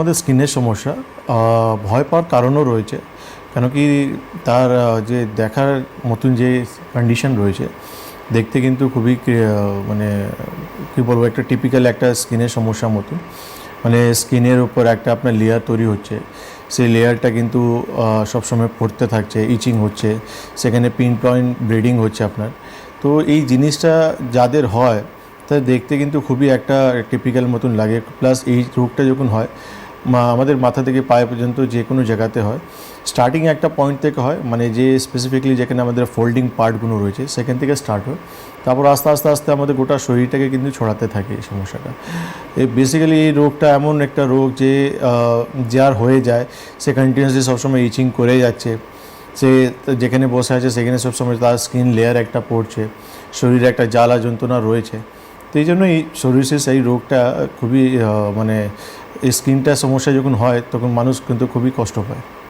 আমাদের স্কিনের সমস্যা ভয় পাওয়ার কারণও রয়েছে। কেন কি তার যে দেখার মতন যে কন্ডিশন রয়েছে, দেখতে কিন্তু খুবই মানে কী বলব, একটা টিপিক্যাল একটা স্কিনের সমস্যা মতন। মানে স্কিনের উপর একটা আপনার লেয়ার তৈরি হচ্ছে। সেই লেয়ারটা কিন্তু সবসময় পড়তে থাকছে ইচিং হচ্ছে। সেখানে পিন পয়েন্ট ব্লিডিং হচ্ছে আপনার। তো এই জিনিসটা যাদের হয়, তা দেখতে কিন্তু খুবই একটা টিপিক্যাল মতন লাগে। প্লাস এই রোগটা যখন হয় আমাদের মাথা থেকে পায়ে পর্যন্ত যে কোনো জায়গাতে হয়। স্টার্টিং একটা পয়েন্ট থেকে হয় মানে যে স্পেসিফিকলি যেখানে আমাদের ফোল্ডিং পার্টগুলো রয়েছে, সেখান থেকে স্টার্ট হয়। তারপর আস্তে আস্তে আস্তে আমাদের গোটা শরীরটাকে কিন্তু ছড়াতে থাকে এই সমস্যাটা। এই বেসিক্যালি এই রোগটা এমন একটা রোগ যে যার হয়ে যায়, সে কন্টিনিউসলি সবসময় ইচিং করে যাচ্ছে। সে যেখানে বসে আছে, সেখানে সবসময় তার স্কিন লেয়ার একটা পড়ছে, শরীরে একটা জ্বালা যন্ত্রণা রয়েছে। তো এই জন্য এই সোরিয়াসিস এই রোগটা খুবই মানে এই স্কিনটা সমস্যা যখন হয় তখন মানুষ কিন্তু খুবই কষ্ট পায়।